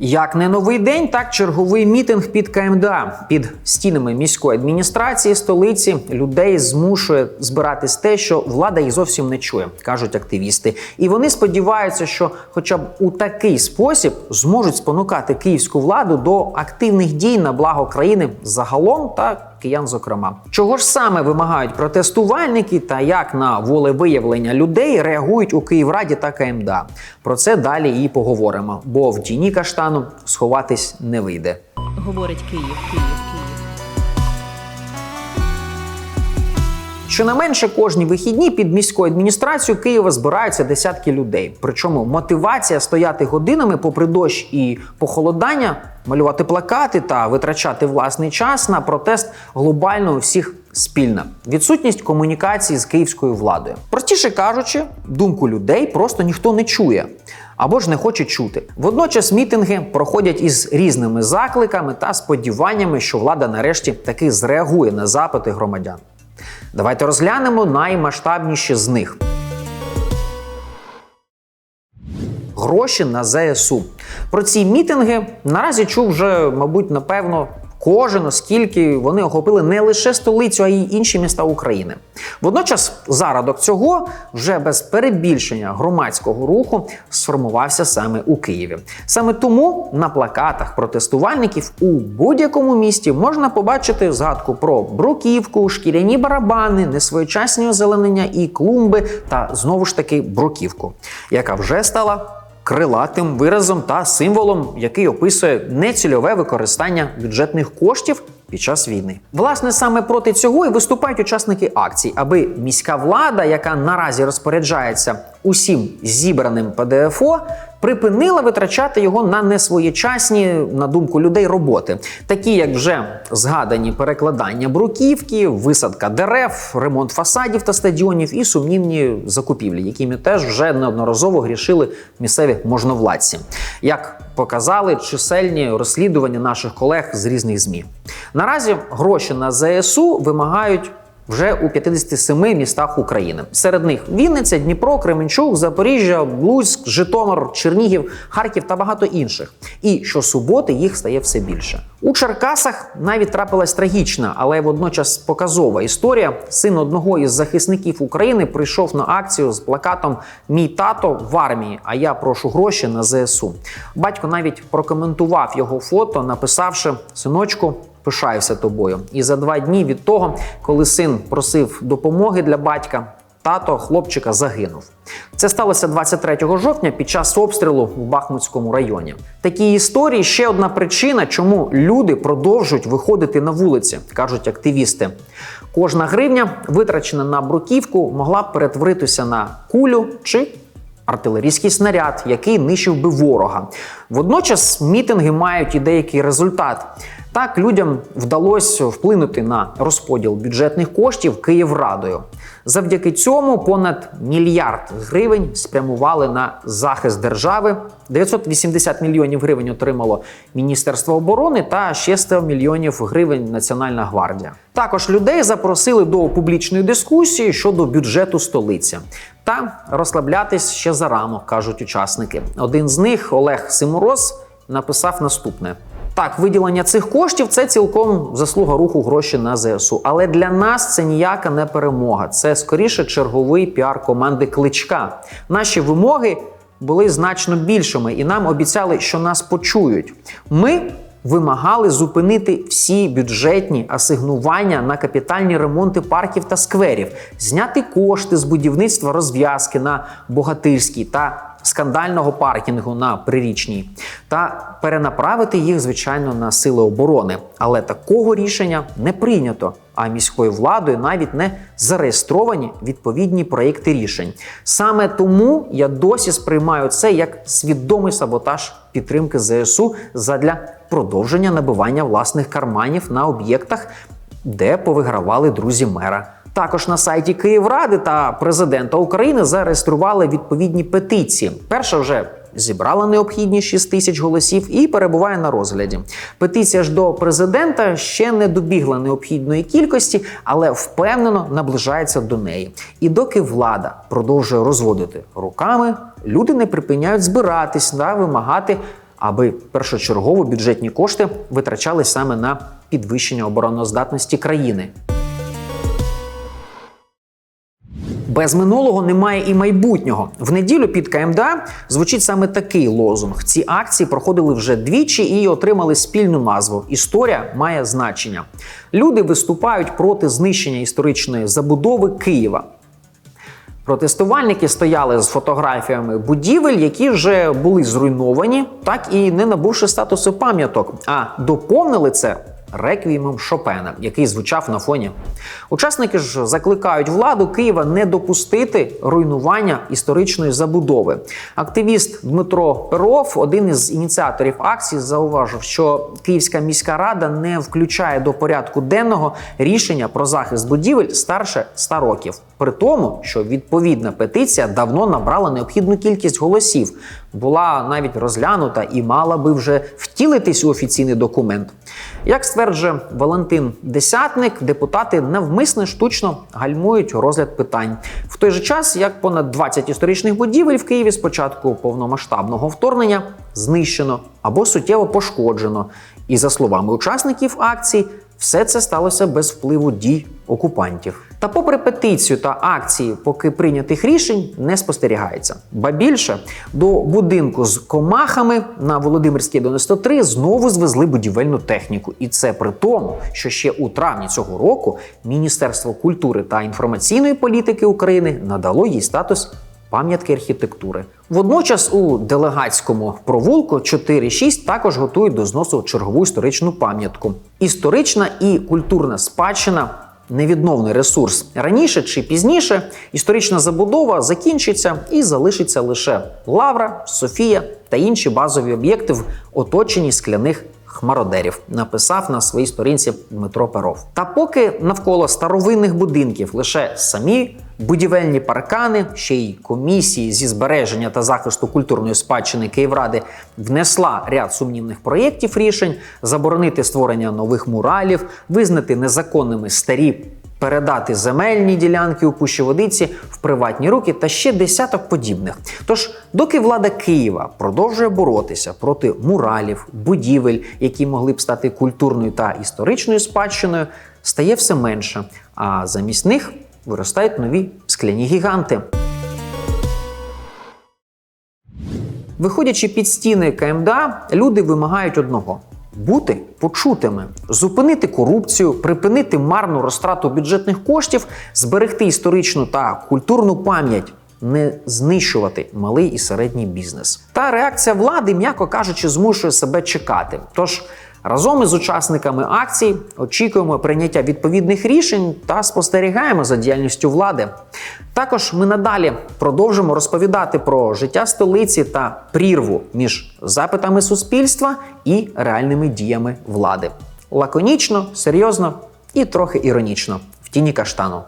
Як не новий день, так черговий мітинг під КМДА під стінами міської адміністрації столиці людей змушує збиратись те, що влада їх зовсім не чує, кажуть активісти. І вони сподіваються, що, хоча б у такий спосіб, зможуть спонукати київську владу до активних дій на благо країни загалом та киян, зокрема. Чого ж саме вимагають протестувальники та як на волевиявлення людей реагують у Київраді та КМДА? Про це далі і поговоримо, бо в тіні каштану сховатись не вийде. говорить Київ, Київ, Щонайменше кожні вихідні під міською адміністрацією Києва збираються десятки людей. Причому мотивація стояти годинами попри дощ і похолодання, малювати плакати та витрачати власний час на протест глобально у всіх спільна. Відсутність комунікації з київською владою. Простіше кажучи, думку людей просто ніхто не чує. Або ж не хоче чути. Водночас мітинги проходять із різними закликами та сподіваннями, що влада нарешті таки зреагує на запити громадян. Давайте розглянемо наймасштабніші з них. Гроші на ЗСУ. Про ці мітинги наразі чув вже, мабуть, напевно, кожен, оскільки вони охопили не лише столицю, а й інші міста України. Водночас, зародок цього вже без перебільшення громадського руху сформувався саме у Києві. Саме тому на плакатах протестувальників у будь-якому місті можна побачити згадку про бруківку, шкіряні барабани, несвоєчасні озеленення і клумби, та знову ж таки бруківку, яка вже стала крилатим виразом та символом, який описує нецільове використання бюджетних коштів під час війни. Власне, саме проти цього і виступають учасники акцій, аби міська влада, яка наразі розпоряджається усім зібраним ПДФО, припинила витрачати його на несвоєчасні, на думку людей, роботи, такі як вже згадані перекладання бруківки, висадка дерев, ремонт фасадів та стадіонів і сумнівні закупівлі, якими теж вже неодноразово грішили місцеві можновладці, як показали чисельні розслідування наших колег з різних змі. Наразі гроші на ЗСУ вимагають вже у 57 містах України. Серед них Вінниця, Дніпро, Кременчук, Запоріжжя, Луцьк, Житомир, Чернігів, Харків та багато інших. І щосуботи їх стає все більше. У Черкасах навіть трапилась трагічна, але водночас показова історія. Син одного із захисників України прийшов на акцію з плакатом Мій тато в армії, а я прошу гроші на ЗСУ. Батько навіть прокоментував його фото, написавши синочку. Пишаюся тобою. І за два дні від того, коли син просив допомоги для батька, тато хлопчика загинув. Це сталося 23 жовтня під час обстрілу в Бахмутському районі. Такі історії ще одна причина, чому люди продовжують виходити на вулиці, кажуть активісти. Кожна гривня, витрачена на бруківку, могла б перетворитися на кулю чи артилерійський снаряд, який нищив би ворога. Водночас мітинги мають і деякий результат. Так людям вдалося вплинути на розподіл бюджетних коштів Київрадою. Завдяки цьому понад мільярд гривень спрямували на захист держави. 980 мільйонів гривень отримало Міністерство оборони та ще 100 мільйонів гривень Національна гвардія. Також людей запросили до публічної дискусії щодо бюджету столиці. Та розслаблятись ще зарано, кажуть учасники. Один з них, Олег Симороз, написав наступне. Так, виділення цих коштів це цілком заслуга руху гроші на ЗСУ. Але для нас це ніяка не перемога. Це скоріше черговий піар команди Кличка. Наші вимоги були значно більшими, і нам обіцяли, що нас почують. Ми вимагали зупинити всі бюджетні асигнування на капітальні ремонти парків та скверів, зняти кошти з будівництва розв'язки на Богатирській та скандального паркінгу на прирічній та перенаправити їх, звичайно, на сили оборони. Але такого рішення не прийнято. А міською владою навіть не зареєстровані відповідні проєкти рішень. Саме тому я досі сприймаю це як свідомий саботаж підтримки ЗСУ задля продовження набивання власних карманів на об'єктах, де повигравали друзі мера. Також на сайті Київради та президента України зареєстрували відповідні петиції. Перша вже зібрала необхідні 6 тисяч голосів і перебуває на розгляді. Петиція ж до президента ще не добігла необхідної кількості, але впевнено наближається до неї. І доки влада продовжує розводити руками, люди не припиняють збиратись та вимагати аби першочергово бюджетні кошти витрачали саме на підвищення обороноздатності країни. Без минулого немає і майбутнього. В неділю під КМДА звучить саме такий лозунг. Ці акції проходили вже двічі і отримали спільну назву. Історія має значення. Люди виступають проти знищення історичної забудови Києва. Протестувальники стояли з фотографіями будівель, які вже були зруйновані, так і не набувши статусу пам'яток, а доповнили це реквіємом Шопена, який звучав на фоні. Учасники ж закликають владу Києва не допустити руйнування історичної забудови. Активіст Дмитро Перов, один із ініціаторів акції, зауважив, що Київська міська рада не включає до порядку денного рішення про захист будівель старше 100 років. При тому, що відповідна петиція давно набрала необхідну кількість голосів, була навіть розглянута і мала би вже втілитись у офіційний документ. Як стверджує Валентин Десятник, депутати навмисне штучно гальмують розгляд питань. В той же час, як понад 20 історичних будівель в Києві з початку повномасштабного вторгнення знищено або суттєво пошкоджено. І за словами учасників акцій, все це сталося без впливу дій окупантів. Та попри петицію та акції, поки прийнятих рішень не спостерігається. Ба більше до будинку з комахами на Володимирській 93 знову звезли будівельну техніку, і це при тому, що ще у травні цього року Міністерство культури та інформаційної політики України надало їй статус пам'ятки архітектури. Водночас у делегатському провулку 4-6 також готують до зносу чергову історичну пам'ятку. Історична і культурна спадщина. Невідновний ресурс раніше чи пізніше історична забудова закінчиться і залишиться лише Лавра, Софія та інші базові об'єкти в оточенні скляних хмародерів, написав на своїй сторінці Дмитро Перов. Та поки навколо старовинних будинків лише самі будівельні паркани, ще й комісії зі збереження та захисту культурної спадщини Київради внесла ряд сумнівних проєктів рішень, заборонити створення нових муралів, визнати незаконними старі. Передати земельні ділянки у Пущеводиці в приватні руки та ще десяток подібних. Тож, доки влада Києва продовжує боротися проти муралів, будівель, які могли б стати культурною та історичною спадщиною, стає все менше, а замість них виростають нові скляні гіганти. Виходячи під стіни КМДА, люди вимагають одного. Бути почутими, зупинити корупцію, припинити марну розтрату бюджетних коштів, зберегти історичну та культурну пам'ять, не знищувати малий і середній бізнес. Та реакція влади, м'яко кажучи, змушує себе чекати. Тож разом із учасниками акцій очікуємо прийняття відповідних рішень та спостерігаємо за діяльністю влади. Також ми надалі продовжимо розповідати про життя столиці та прірву між запитами суспільства і реальними діями влади. Лаконічно, серйозно і трохи іронічно в тіні каштану.